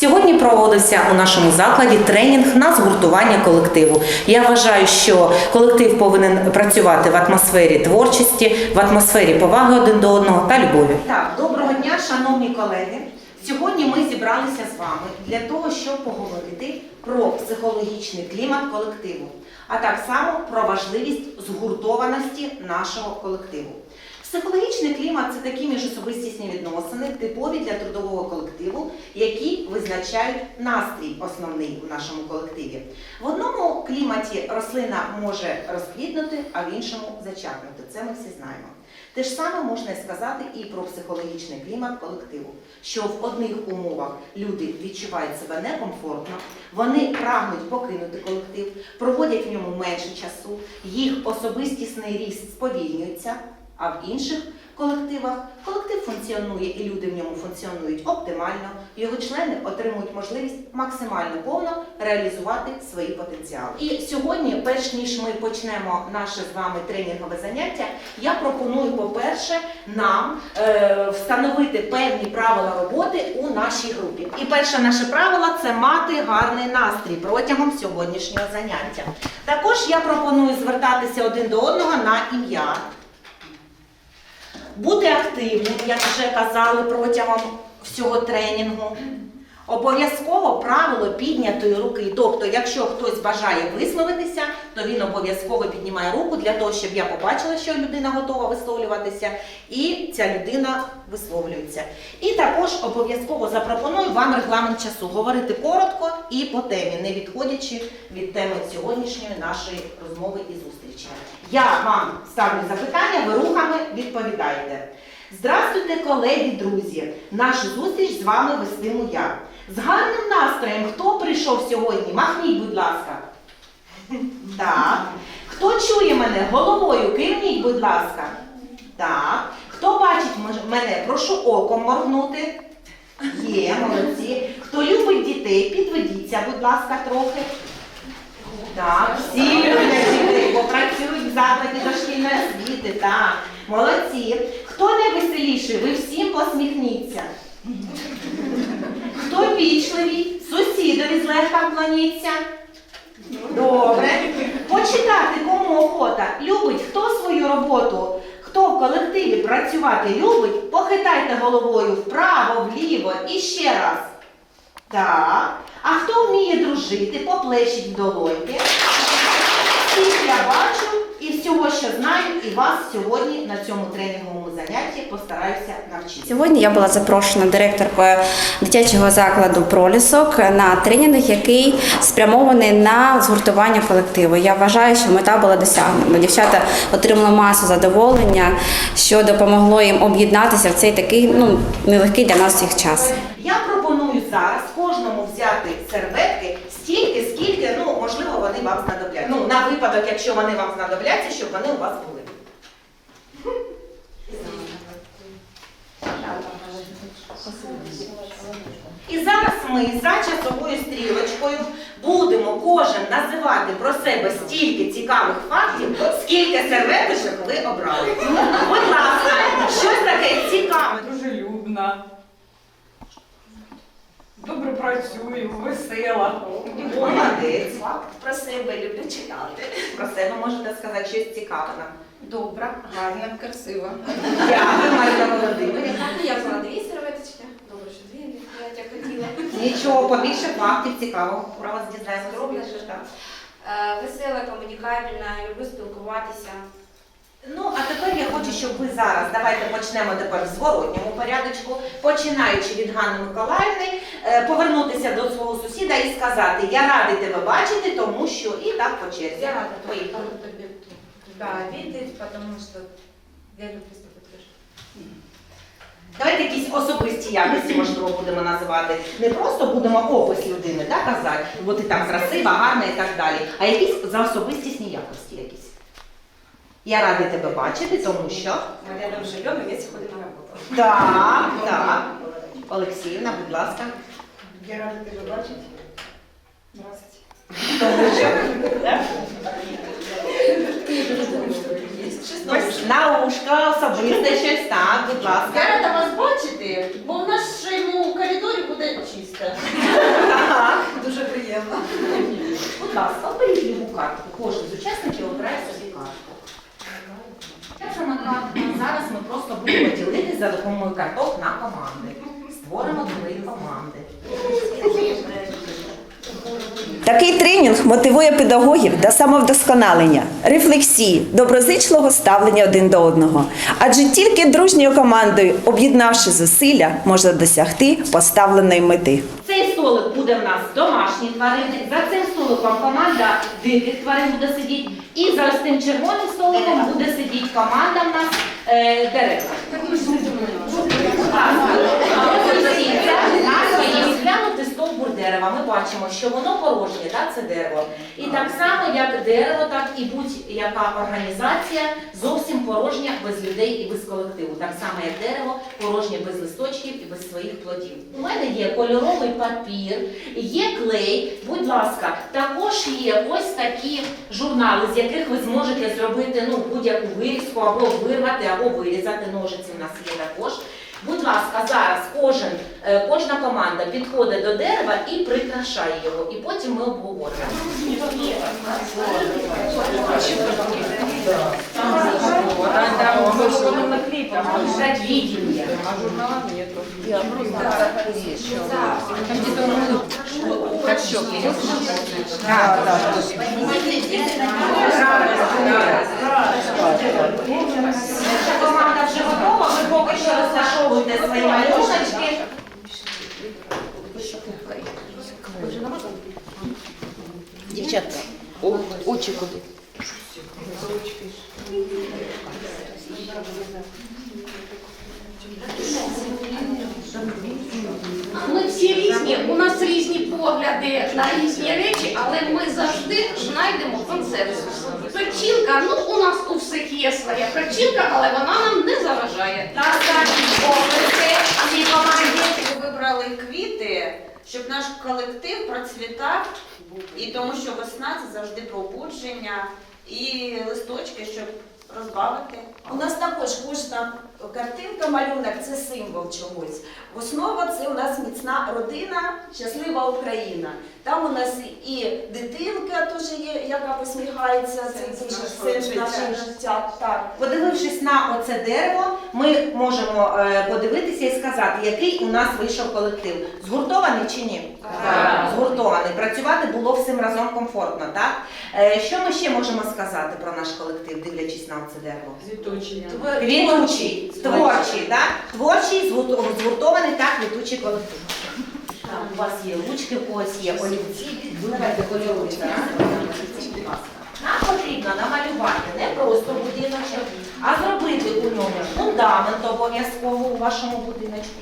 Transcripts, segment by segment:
Сьогодні проводився у нашому закладі тренінг на згуртування колективу. Я вважаю, що колектив повинен працювати в атмосфері творчості, в атмосфері поваги один до одного та любові. Так, доброго дня, шановні колеги. Сьогодні ми зібралися з вами для того, щоб поговорити про психологічний клімат колективу, а так само про важливість згуртованості нашого колективу. Психологічний клімат це такі міжособистісні відносини, типові для трудового колективу, які визначають настрій основний в нашому колективі. В одному кліматі рослина може розквітнути, а в іншому зачахнути. Це ми всі знаємо. Те ж саме можна сказати і про психологічний клімат колективу, що в одних умовах люди відчувають себе некомфортно, вони прагнуть покинути колектив, проводять в ньому менше часу, їх особистісний ріст сповільнюється. А в інших колективах колектив функціонує і люди в ньому функціонують оптимально, його члени отримують можливість максимально повно реалізувати свої потенціали. І сьогодні, перш ніж ми почнемо наше з вами тренінгове заняття, я пропоную, по-перше, нам е, встановити певні правила роботи у нашій групі. І перше наше правило це мати гарний настрій протягом сьогоднішнього заняття. Також я пропоную звертатися один до одного на ім'я. Бути активним, як вже казали протягом всього тренінгу. Обов'язково правило піднятої руки. Тобто, якщо хтось бажає висловитися, то він обов'язково піднімає руку для того, щоб я побачила, що людина готова висловлюватися, і ця людина висловлюється. І також обов'язково запропоную вам регламент часу говорити коротко і по темі, не відходячи від теми сьогоднішньої нашої розмови і зустрічі. Я вам ставлю запитання, ви рухами відповідаєте. Здравствуйте, колеги, друзі! Нашу зустріч з вами вестиму я. З гарним настроєм, хто прийшов сьогодні? Махніть, будь ласка. Так. Хто чує мене головою? Кивніть, будь ласка. Так. Хто бачить мене? Прошу оком моргнути. Є, молодці. Хто любить дітей, підведіться, будь ласка, трохи. Так, всі люблять дітей, бо працюють в закладі дошкільної освіти. Так, молодці. Хто найвеселіший? Ви всім посміхніться. Хто вічливий? Сусідові злегка вклоніться. Добре. Почитати кому охота. Любить хто свою роботу? Хто в колективі працювати любить? Похитайте головою вправо, вліво і ще раз. Так. А хто вміє дружити, поплещіть в долоньки. Всіх я бачу і всього, що знаю, і вас сьогодні на цьому тренінговому занятті постараюся навчити. Сьогодні я була запрошена директоркою дитячого закладу Пролісок на тренінг, який спрямований на згуртування колективу. Я вважаю, що мета була досягнена. Дівчата отримали масу задоволення, що допомогло їм об'єднатися в цей такий ну нелегкий для нас всіх час. Я пропоную зараз кожному взяти серветки стільки, скільки, ну, можливо, вони вам знадобляться. Ну, на випадок, якщо вони вам знадобляться, щоб вони у вас були. І зараз ми за часовою стрілочкою будемо кожен називати про себе стільки цікавих фактів, скільки серветочок ви обрали. Будь ласка, щось таке цікаве. дружелюбна. Працюю, весела. Молодець. Про себе люблю читати. Про себе можете сказати щось цікаве нам. Добра, гарна, красива. Дякую, Марина Володимирівна. Я взяла дві серветочки. Добре, що дві я хотіла. Нічого, побільше фактів цікавого про вас дізнаємося. Роблять що так. Е, Весела, комунікабельна, люблю спілкуватися. Ну, а хочу, щоб ви зараз, давайте почнемо тепер в зворотньому порядочку, починаючи від Ганни Миколаївни, е, повернутися до свого сусіда і сказати, я радий тебе бачити, тому що і так по черзі. Я рада Поїхали. тебе да, видеть, потому что я люблю. Давайте якісь особисті якості, можливо, будемо називати. Не просто будемо опис людини да, казати, бо ти там красива, гарна і так далі, а якісь за особистісні якості якісь. Я радий тебе бачити, тому що. Ми рядом живемо, вместе ходимо на роботу. Так, так. Олексіївна, будь ласка. Я рада тебе бачить. Здравствуйте. Наушка, особисте щось, так, будь ласка. Я рада вас бачити, бо в нашому коридорі буде чисто. системно. Будь ласка, оберіть любу картку. Кожен з учасників обирає собі картку. Як саме? Зараз ми просто будемо ділити за допомогою карток на команди. Створимо три команди. Такий тренінг мотивує педагогів до самовдосконалення, рефлексії, доброзичливого ставлення один до одного. Адже тільки дружньою командою, об'єднавши зусилля, можна досягти поставленої мети. Цей столик буде в нас домашні тварини. За цим столиком команда диких тварин буде сидіти. І за ось тим червоним столиком буде сидіти команда в нас е, дерева. Дерева. Ми бачимо, що воно порожнє, так, це дерево. І так само, як дерево, так і будь-яка організація зовсім порожня без людей і без колективу. Так само, як дерево порожнє без листочків і без своїх плодів. У мене є кольоровий папір, є клей. Будь ласка, також є ось такі журнали, з яких ви зможете зробити ну, будь-яку вирізку або вирвати, або вирізати. Ножиці в нас є також. Будь ласка, зараз кожен, е, кожна команда підходить до дерева і прикрашає його, і потім ми обговоримо. Предвидение. Наша команда вже готова, ви поки що розташовуєте свої малюшечки. Дівчатка. Очі куди? Ми всі різні, у нас різні погляди на різні речі, але ми завжди знайдемо консенсус. Причинка, ну у нас у всіх є своя причинка, але вона нам не заважає. На останній поверсі команді ви вибрали квіти, щоб наш колектив процвітав. І тому що весна це завжди пробудження і листочки, щоб розбавити. У нас також кожна картинка, малюнок це символ чогось. Основа це у нас міцна родина, щаслива Україна. Там у нас і дитинка теж є, яка посміхається, це дуже сенс нашого життя. Так. Подивившись на оце дерево, ми можемо е, подивитися і сказати, який у нас вийшов колектив. Згуртований чи ні? Так. Згуртований. Працювати було всім разом комфортно, так? Е, Що ми ще можемо сказати про наш колектив, дивлячись на це дерево? Квітучий, творчий, так? Творчий, згуртований та літучий колектив. Там у вас є ручки, у когось є олівці, давайте кольорові. Нам потрібно намалювати не просто будиночок, а зробити у ньому фундамент обов'язково у вашому будиночку.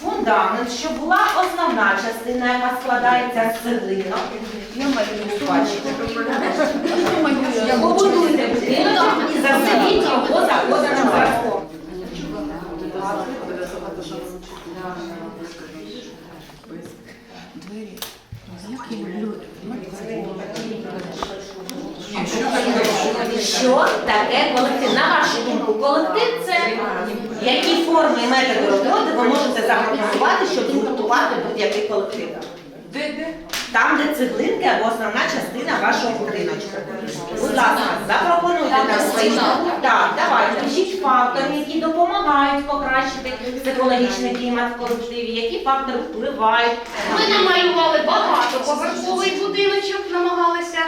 Фундамент, щоб була основна частина, яка складається з цеглинок. Я. Побудуйте будиночок і заселіть його заходеним зразком. Що таке колектив? На вашу думку, колектив це які форми і методи роботи ви можете запропонувати, щоб згуртувати будь-який колектив? Там, де цеглинки або основна частина вашого будиночку. Будь ласка, запропонуйте нам свої. Так, давайте, пишіть фактори, які допомагають покращити психологічний клімат в колективі, які фактори впливають. Ми намалювали багатоповерховий будиночок, намагалися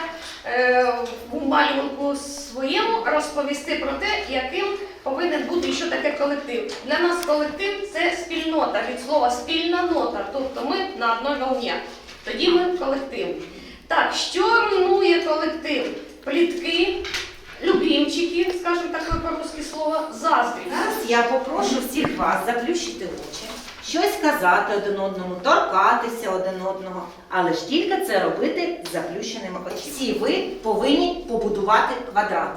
е, у малюнку своєму розповісти про те, яким повинен бути що таке колектив. Для нас колектив це спільнота від слова спільна нота, тобто ми на одній волні. Тоді ми колектив. Так, що руйнує колектив? Плітки, любімчики, скажімо таке по-русски слово, заздрість. Я попрошу всіх вас заплющити очі, щось казати один одному, торкатися один одного, але ж тільки це робити з заплющеними очима. Всі ви повинні побудувати квадрат.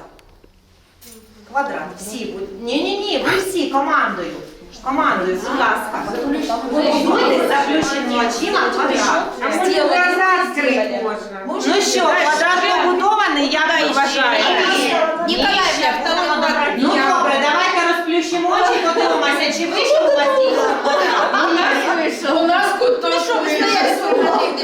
Квадрат. Всі. Ні, ні, ні, ви всі командою. Командою, будь ласка. Побудуйте з заплющеними очима квадрат. Ну що, квадрат побудований, як ви вважаєте? Ніколаївна, второй квадрат. Ну добре, давайте розплющимо очі, подивимося, чи вийшло у вас квадрат. У нас куточок. Ну що ви свої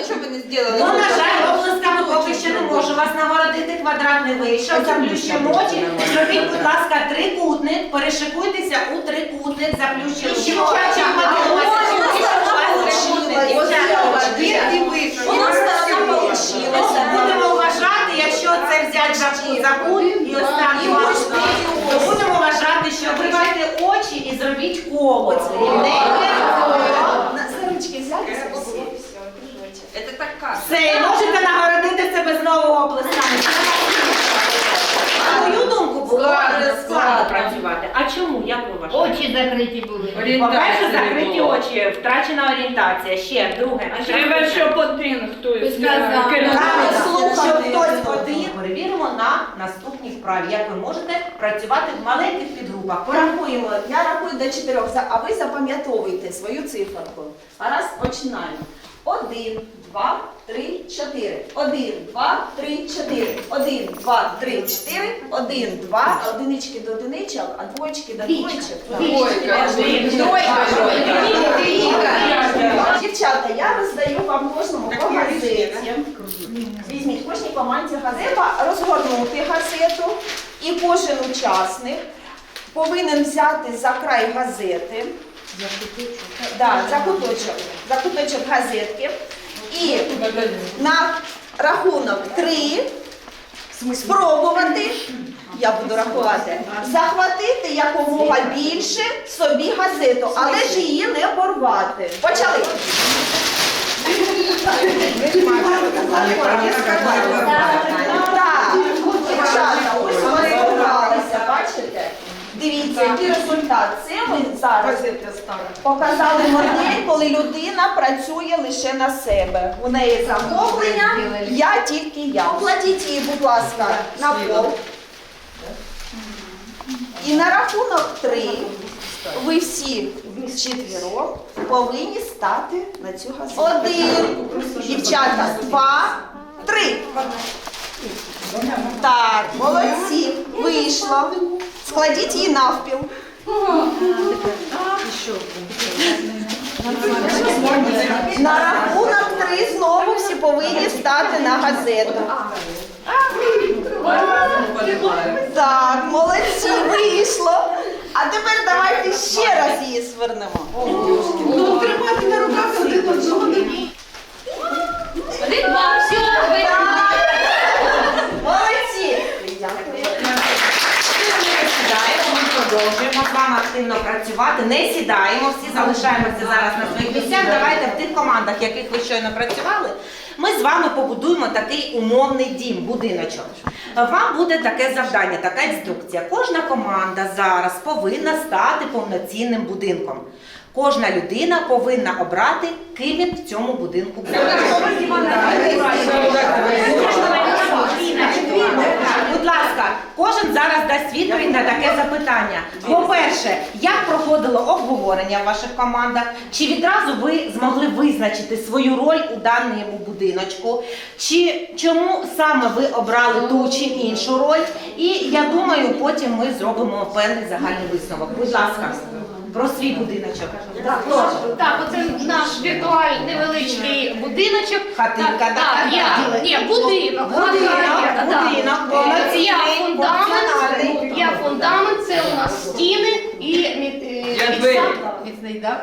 зробили. Ну, на жаль, облисками поки що не можу вас нагородити, квадрат не вийшов, заплющуємо очі. Зробіть, будь ласка, трикутник, перешикуйтеся у трикутник, заплющуємо очі. У нас сторона получилася. Будемо вважати, якщо це взяти за, за кут і ось так І два, ось то будемо вважати, що вивайте очі і зробіть коло. Сирочки. Взяти всі. Це. Все, можете нагородити себе знову оплесками. На мою думку, було складно працювати. А чому? Як ви вважаєте? Очі закриті були. По-перше, закриті очі, втрачена орієнтація. Ще друге. Треба, щоб один хтось Сказав. керував. Правильно, що хтось один. Перевіримо на наступній вправі, як ви можете працювати в маленьких підгрупах. Порахуємо. Я рахую до чотирьох, за- а ви запам'ятовуйте свою циферку. Раз, починаємо. Один, два, три, чотири. Один, два, три, чотири. Один, два, три, чотири. Один, два. Одинички до одиничок, а двоєчки до двоєчок. Двойка. Дівчата, я роздаю вам кожному по газеті. Візьміть кожній команді газету. Треба розгорнути газету, і кожен учасник повинен взяти за край газети. Да, за куточок, газетки. І на рахунок три спробувати, я буду рахувати, захватити якомога більше собі газету, але ж її не порвати. Почали. Так, дівчата, ось ми зібралися, бачите? Дивіться, який результат. Це ми зараз показали модель, коли людина працює лише на себе. У неї захоплення, я тільки я. Покладіть її, будь ласка, на пол. І на рахунок три ви всі четверо повинні стати на цю газету. Один, дівчата, два, три. Так, молодці, вийшло. Складіть її навпіл. На рахунок три знову всі повинні стати на газету. Так, молодці, вийшло. А тепер давайте ще раз її свернемо. Один, два, все, ви. Молодці. Сідаємо, ми продовжуємо з вами активно працювати. Не сідаємо, всі залишаємося зараз на своїх місцях. Давайте в тих командах, яких ви щойно працювали, ми з вами побудуємо такий умовний дім, будиночок. Вам буде таке завдання, така інструкція. Кожна команда зараз повинна стати повноцінним будинком. Кожна людина повинна обрати, ким в цьому будинку буде. Будь ласка, кожен зараз дасть відповідь на таке запитання. По-перше, як проходило обговорення в ваших командах? Чи відразу ви змогли визначити свою роль у даному будиночку? Чи чому саме ви обрали ту чи іншу роль? І я думаю, потім ми зробимо певний загальний висновок. Будь ласка, про свій будиночок. Так, оце наш віртуальний невеличкий будиночок. Хатинка, Так, так, я, ні, будинок. Будинок, хатинка, будинок, Е, повноцінний, Я фундамент, я фундамент, це у нас стіни і мі- е, Я міцна- міцний дах.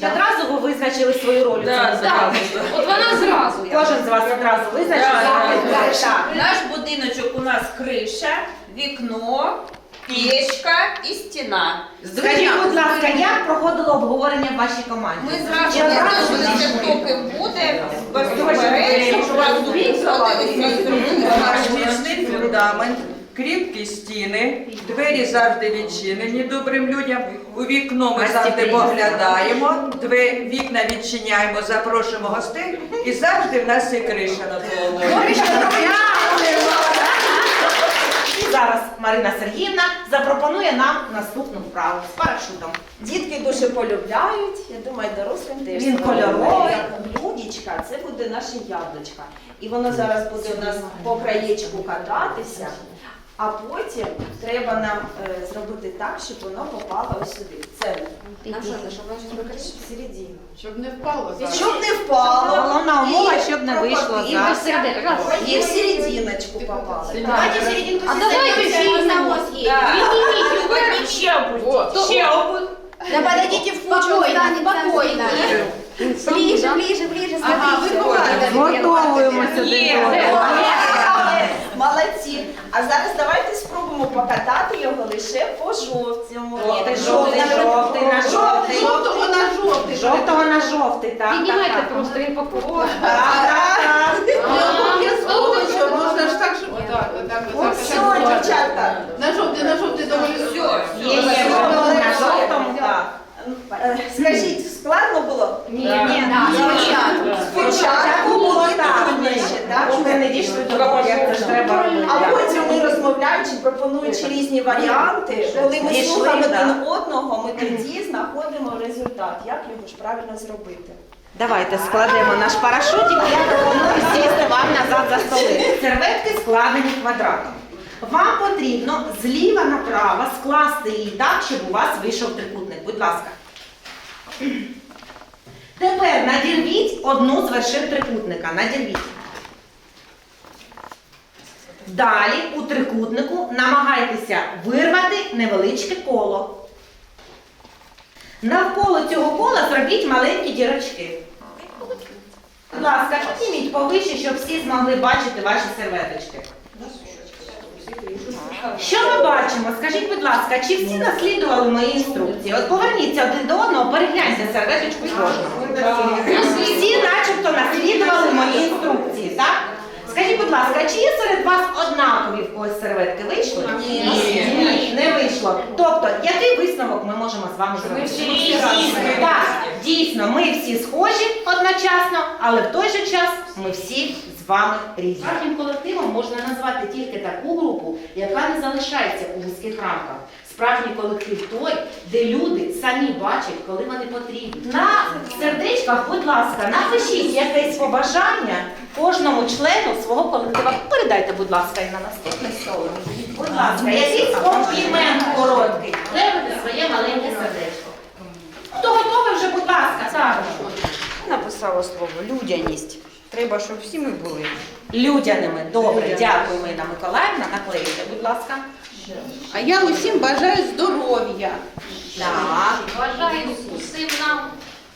Чи одразу ви визначили свою роль? у Да, цьому Так, от вона зразу. я. Кожен з вас одразу визначив. Так, Так, так. Наш будиночок у нас криша, вікно, печка і стіна. Скажіть, будь ласка, як проходило обговорення в вашій команді? Ми зразу одразу визначилися, хто ким буде, без суперечок, зразу і зробили. Наш наш міцний фундамент, кріпкі стіни, двері завжди відчинені добрим людям. У вікно ми завжди поглядаємо, дві вікна відчиняємо, запрошуємо гостей, і завжди в нас є криша над головою. Зараз Марина Сергіївна запропонує нам наступну вправу з парашутом. Дітки дуже полюбляють, я думаю, дорослим теж. Він кольоровий. Блюдечка, це буде наше яблучка. І воно зараз буде у нас по краєчку кататися. А потім треба нам е, зробити так, щоб воно попало ось сюди, в. На що це, щоб воно щось викричить? В середину. Щоб не впало зараз. Щоб не впало. Головна умова, щоб не вийшло. І в серединочку попало. Давайте серединку А давайте всі на. Підніміть вверх. Ще опустіть. Ще опустіть. Да подойдите в кучу, спокойно. Ближе, ближе, ближе, Ага, ви смотрите. Готовуємося Є. Молодці. А зараз давайте спробуємо покатати його лише по жовтому. Жовтий, жовтий, жовтий на жовтий. Жовтого на жовтий. Жовтого на жовтий, так. Піднімайте просто, він попав. Можна ж так, щоб отак, отак, отак. Все, дівчата. На жовтий, на жовтий доволі. Є, є, на жовтому, так. Так. Е, Скажіть, складно було? Ні, ні, спочатку. Спочатку було трудніше, так? Поки не дійшли до того, як це треба. А потім ми розмовляючи, пропонуючи різні варіанти, коли ми слухаємо один одного, ми тоді знаходимо результат, як його ж правильно зробити. Давайте складемо наш парашутик. Я пропоную сісти вам назад за столи. Серветки складені квадратом. Вам потрібно зліва направо скласти її так, щоб у вас вийшов трикутник. Будь ласка. Тепер надірвіть одну з вершин трикутника. Надірвіть. Далі у трикутнику намагайтеся вирвати невеличке коло. Навколо цього кола зробіть маленькі дірочки. Будь ласка, підніміть повище, щоб всі змогли бачити ваші серветочки. Що ми бачимо? Скажіть, будь ласка, чи всі наслідували мої інструкції? От поверніться один до одного, перегляньте серветочку кожного. Всі начебто наслідували мої інструкції, так? Скажіть, будь ласка, чи є серед вас однакові в когось серветки? Вийшли? Ні. Ні, не вийшло. Тобто, який висновок ми можемо з вами зробити? Так, дійсно, ми всі схожі одночасно, але в той же час ми всі з вами різні. Справжнім колективом можна назвати тільки таку групу, яка не залишається у вузьких рамках. Справжній колектив той, де люди самі бачать, коли вони потрібні. На сердечках, будь ласка, напишіть якесь побажання кожному члену свого колектива. Передайте, будь ласка, і на наступний стол. Будь ласка, якийсь комплімент короткий. Левите своє маленьке сердечко. Хто готовий вже, будь ласка, так. Написала слово людяність. Треба, щоб всі ми були. Людяними. Добре, дякуємо, Інна Миколаївна. Наклейте, будь ласка. А я усім бажаю здоров'я. Так. Бажаю усім нам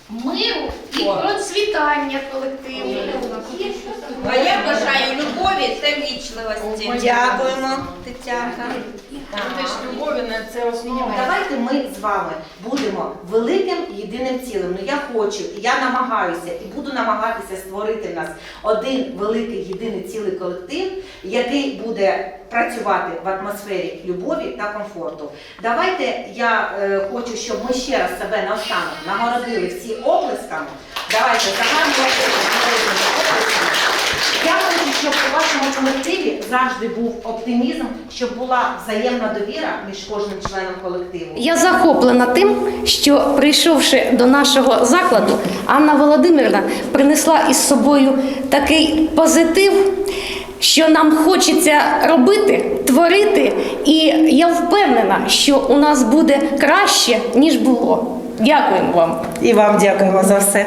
миру і процвітання колективу. А я бажаю любові та вічливості. Дякуємо, Тетянка. Те ж любові на це основне. Давайте ми з вами будемо великим єдиним цілим. Ну я хочу, я намагаюся і буду намагатися створити в нас один великий єдиний цілий колектив, який буде працювати в атмосфері любові та комфорту. Давайте я е, хочу, щоб ми ще раз себе наостанок нагородили всі оплесками. Давайте загальні. Я хочу, щоб у вашому колективі завжди був оптимізм, щоб була взаємна довіра між кожним членом колективу. Я захоплена тим, що прийшовши до нашого закладу, Анна Володимирівна принесла із собою такий позитив, що нам хочеться робити, творити, і я впевнена, що у нас буде краще ніж було. Дякуємо вам. І вам дякуємо за все.